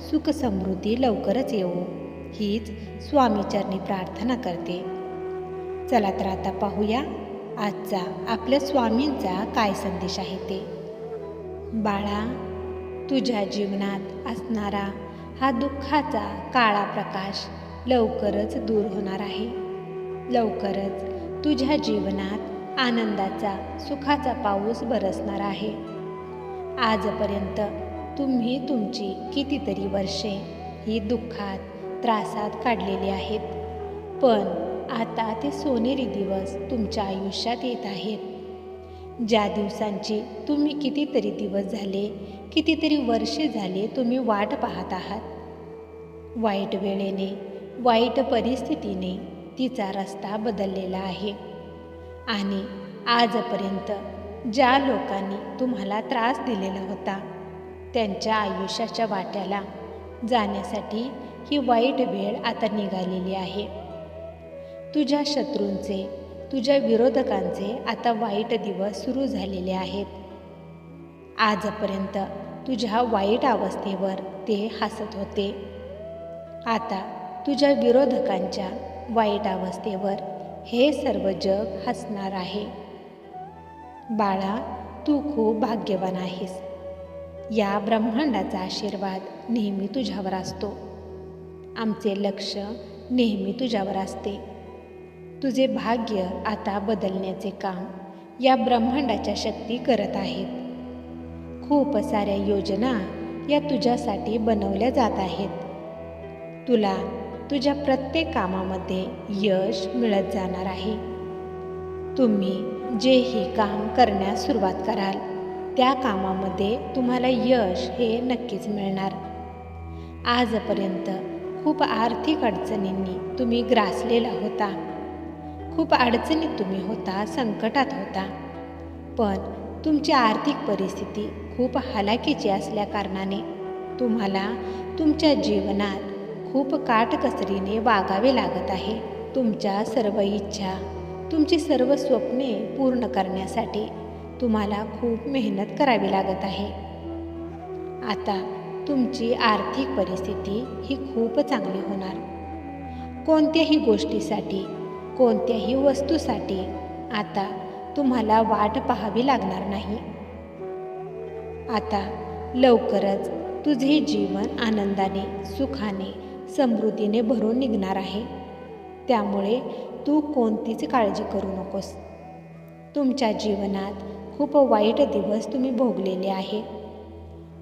सुख समृद्धी लवकरच येऊ हीच स्वामीचरणी प्रार्थना करते. चला तर आता पाहूया आजचा आपल्या स्वामींचा काय संदेश आहे ते. बाळा तुझ्या जीवनात असणारा हा दुःखाचा काळा प्रकाश लवकरच दूर होणार आहे. लवकरच तुझ्या जीवनात आनंदाचा सुखाचा पाऊस बरसणार आहे. आजपर्यंत तुम्ही तुमची कितीतरी वर्षे ही दुःखात त्रासात काढलेली आहेत. पण आता ते सोनेरी दिवस तुमच्या आयुष्यात येत आहेत. ज्या दिवसांची तुम्ही कितीतरी दिवस झाले कितीतरी वर्षे झाले तुम्ही वाट पाहत आहात. वाईट वेळेने वाईट परिस्थितीने तिचा रस्ता बदललेला आहे. आणि आजपर्यंत ज्या लोकांनी तुम्हाला त्रास दिलेला होता त्यांच्या आयुष्याच्या वाट्याला जाण्यासाठी ही वाईट वेळ आता निघालेली आहे. तुझ्या शत्रूंचे तुझ्या विरोधकांचे आता वाईट दिवस सुरू झालेले आहेत. आजपर्यंत तुझ्या वाईट अवस्थेवर ते हसत होते. आता तुझ्या विरोधकांच्या वाईट अवस्थेवर हे सर्व जग हसणार आहे. बाळा तू खूप भाग्यवान आहेस. या ब्रह्मांडाचा आशीर्वाद नेहमी तुझ्यावर असतो. आमचे लक्ष नेहमी तुझ्यावर असते. तुझे भाग्य आता बदलण्याचे काम या ब्रह्मांडाच्या शक्ती करत आहेत. खूप साऱ्या योजना या तुझ्यासाठी बनवल्या जात आहेत. तुला तुझ्या प्रत्येक कामामध्ये यश मिळत जाणार आहे. तुम्ही जेही काम करण्यास सुरुवात कराल. त्या कामामध्ये तुम्हाला यश हे नक्कीच मिळणार. आजपर्यंत खूप आर्थिक अडचणींनी तुम्ही ग्रासलेला होता. खूप अडचणीत तुम्ही होता संकटात होता. पण तुमची आर्थिक परिस्थिती खूप हलाखीची असल्याकारणाने तुम्हाला तुमच्या जीवनात खूप काटकसरीने वागावे लागत आहे. तुमच्या सर्व इच्छा तुमची सर्व स्वप्ने पूर्ण करण्यासाठी तुम्हाला खूप मेहनत करावी लागत आहे. आता तुमची आर्थिक परिस्थिती ही खूप चांगली होणार. कोणत्याही गोष्टीसाठी कोणत्याही वस्तूसाठी आता तुम्हाला वाट पाहावी लागणार नाही. आता लवकरच तुझे जीवन आनंदाने सुखाने समृद्धीने भरून निघणार आहे. त्यामुळे तू कोणतीच काळजी करू नकोस. तुमच्या जीवनात खूप वाईट दिवस तुम्ही भोगलेले आहे.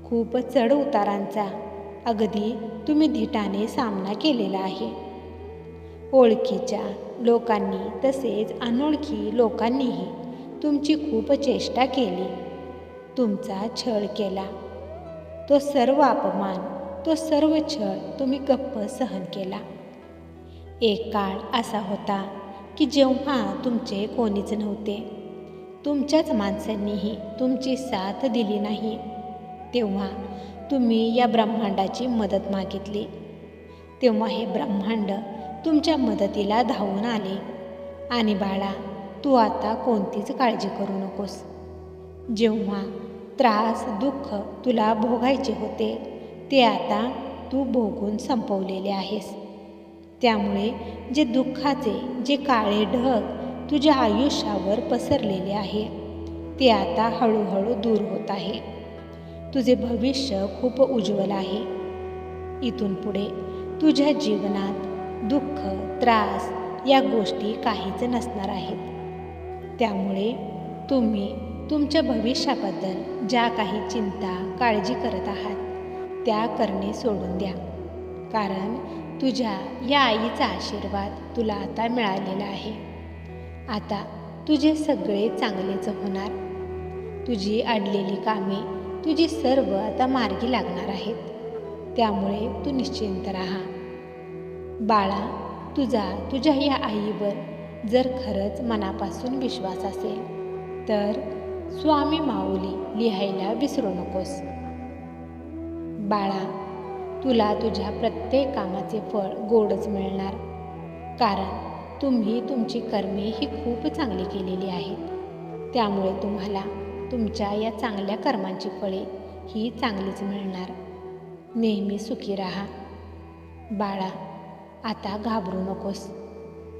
खूप चढ उतारांचा अगदी तुम्ही धिटाने सामना केलेला आहे. ओळखीच्या लोकांनी तसेच अनोळखी लोकांनीही तुमची खूप चेष्टा केली. तुमचा छळ केला. तो सर्व अपमान तो सर्व छळ तुम्ही गप्प सहन केला. एक काळ असा होता की जेव्हा तुमचे कोणीच नव्हते. तुमच्याच माणसांनीही तुमची साथ दिली नाही. तेव्हा तुम्ही या ब्रह्मांडाची मदत मागितली. तेव्हा हे ब्रह्मांड तुमच्या मदतीला धावून आले. आणि बाळा तू आता कोणतीच काळजी करू नकोस. जेव्हा त्रास दुःख तुला भोगायचे होते ते आता तू भोगून संपवलेले आहेस. त्यामुळे जे दुःखाचे जे काळे ढग तुझ्या आयुष्यावर पसरलेले आहे. ते आता हळूहळू दूर होत आहे. तुझे भविष्य खूप उज्ज्वल आहे. इथून पुढे तुझ्या जीवनात दुःख त्रास या गोष्टी काहीच नसणार आहेत. त्यामुळे तुम्ही तुमच्या भविष्याबद्दल ज्या काही चिंता काळजी करत आहात त्या करणे सोडून द्या. कारण तुझ्या या आईचा आशीर्वाद तुला आता मिळालेला आहे. आता तुझे सगळे चांगलेच होणार. तुझी अडलेली कामे तुझी सर्व आता मार्गी लागणार आहेत. त्यामुळे तू निश्चिंत राहा. बाळा तुझा तुझ्या या आईवर जर खरंच मनापासून विश्वास असेल तर स्वामी माऊली लिहायला विसरू नकोस. बाळा तुला तुझ्या प्रत्येक कामाचे फळ गोडच मिळणार. कारण तुम्ही तुमची कर्मे ही खूप चांगली केलेली आहेत. त्यामुळे तुम्हाला तुमच्या या चांगल्या कर्मांची फळे ही चांगलीच मिळणार. नेहमी सुखी राहा. बाळा आता घाबरू नकोस.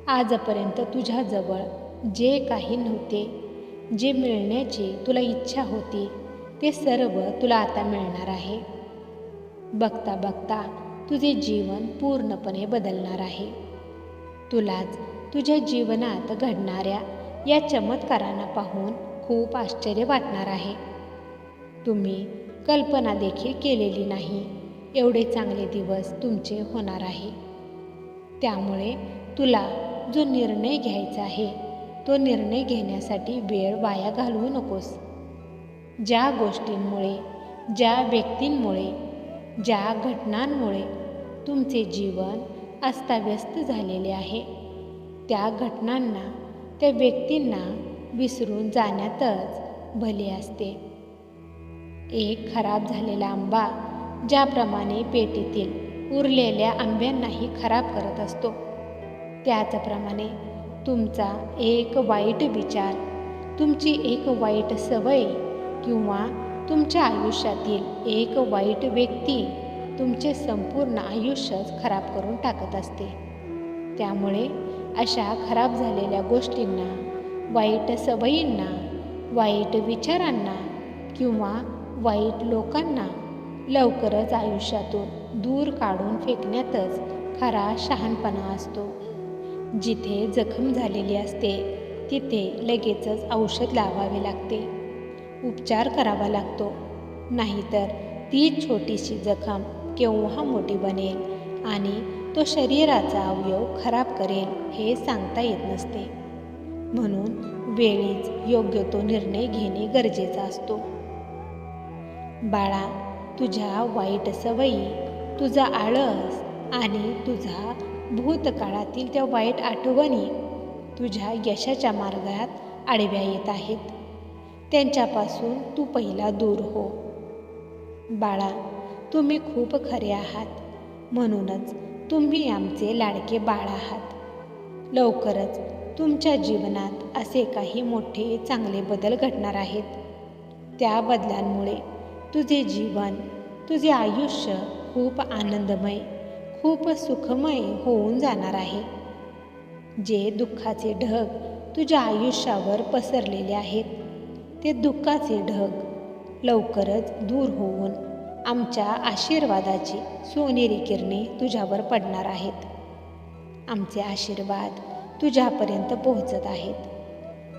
आजपर्यंत तुझ्याजवळ जे काही नव्हते जे मिळण्याची तुला इच्छा होती ते सर्व तुला आता मिळणार आहे. बघता बघता तुझे जीवन पूर्णपणे बदलणार आहे. तुलाच तुझ्या जीवनात घडणाऱ्या या चमत्कारांना पाहून खूप आश्चर्य वाटणार आहे. तुम्ही कल्पना देखील केलेली नाही एवढे चांगले दिवस तुमचे होणार आहे. त्यामुळे तुला जो निर्णय घ्यायचा आहे तो निर्णय घेण्यासाठी वेळ वाया घालवू नकोस. ज्या गोष्टींमुळे ज्या व्यक्तींमुळे ज्या घटनांमुळे तुमचे जीवन अस्ताव्यस्त झालेले आहे त्या घटनांना त्या व्यक्तींना विसरून जाण्यातच भले असते. एक खराब झालेला आंबा ज्याप्रमाणे पेटीतील उरलेल्या आंब्यांनाही खराब करत असतो. त्याचप्रमाणे तुमचा एक वाईट विचार तुमची एक वाईट सवय किंवा तुमच्या आयुष्यातील एक वाईट व्यक्ती तुमचे संपूर्ण आयुष्यच खराब करून टाकत असते. त्यामुळे अशा खराब झालेल्या गोष्टींना वाईट सवयींना वाईट विचारांना किंवा वाईट लोकांना लवकरच आयुष्यातून दूर काढून फेकण्यातच खरा शहाणपणा असतो. जिथे जखम झालेली असते तिथे लगेचच औषध लावावे लागते. उपचार करावा लागतो. नाहीतर ती छोटीशी जखम केव्हा मोठी बनेल आणि तो शरीराचा अवयव खराब करेल हे सांगता येत नसते. म्हणून वेळीच योग्य तो निर्णय घेणे गरजेचा असतो. बाळा तुझ्या वाईट सवयी तुझा आळस आणि तुझा भूतकाळातील त्या वाईट आठवणी तुझ्या यशाच्या मार्गात आडव्या येत आहेत. त्यांच्यापासून तू पहिला दूर हो. बाळा तुम्ही खूप खरे आहात. म्हणूनच तुम्ही आमचे लाडके बाळ आहात. लवकरच तुमच्या जीवनात असे काही मोठे चांगले बदल घडणार आहेत. त्या बदलांमुळे तुझे जीवन तुझे आयुष्य खूप आनंदमय खूप सुखमय होऊन जाणार आहे. जे दुःखाचे ढग तुझ्या आयुष्यावर पसरलेले आहेत ते दुःखाचे ढग लवकरच दूर होऊन आमच्या आशीर्वादाची सोनेरी किरणे तुझ्यावर पडणार आहेत. आमचे आशीर्वाद तुझ्यापर्यंत पोहोचत आहेत.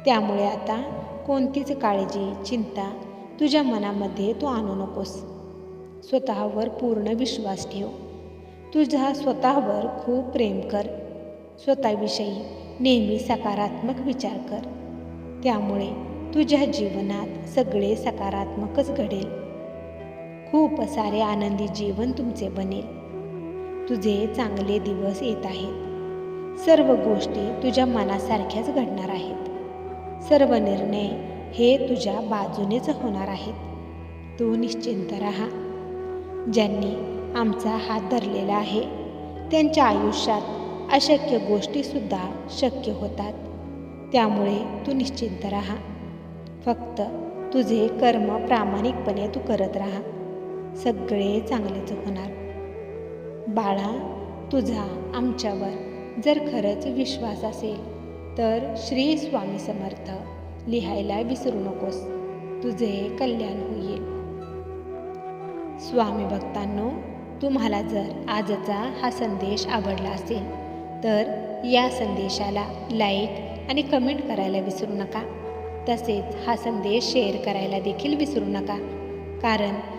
त्यामुळे आता कोणतीच काळजी चिंता तुझ्या मनामध्ये तू आणू नकोस. स्वतःवर पूर्ण विश्वास ठेव. तुझा स्वतःवर खूप प्रेम कर. स्वतःविषयी नेहमी सकारात्मक विचार कर. त्यामुळे तुझ्या जीवनात सगळे सकारात्मकच घडेल. खूप सारे आनंदी जीवन तुमचे बनेल. तुझे चांगले दिवस येत आहेत. सर्व गोष्टी तुझ्या मनासारख्याच घडणार आहेत. सर्व निर्णय हे तुझ्या बाजूनेच होणार आहेत. तू निश्चिंत राहा. ज्यांनी आमचा हात धरलेला आहे त्यांच्या आयुष्यात अशक्य गोष्टीसुद्धा शक्य होतात. त्यामुळे तू निश्चिंत राहा. फक्त तुझे कर्म प्रामाणिकपणे तू करत राहा. सगळे चांगलेच होणार. बाळा तुझा आमच्यावर जर खरंच विश्वास असेल तर श्री स्वामी समर्थ लिहायला विसरू नकोस. तुझे कल्याण होईल. स्वामी भक्तांनो तुम्हाला जर आजचा हा संदेश आवडला असेल तर या संदेशाला लाईक आणि कमेंट करायला विसरू नका. तसेच हा संदेश शेअर करायला देखील विसरू नका. कारण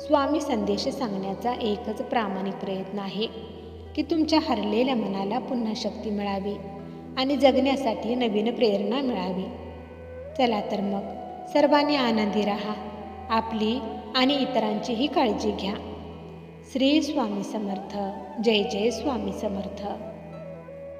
स्वामी संदेश सांगण्याचा एकच प्रामाणिक प्रयत्न आहे की तुमच्या हरलेल्या मनाला पुन्हा शक्ती मिळावी आणि जगण्यासाठी नवीन प्रेरणा मिळावी. चला तर मग सर्वांनी आनंदी राहा आपली आणि इतरांचीही काळजी घ्या. श्री स्वामी समर्थ जय जय स्वामी समर्थ.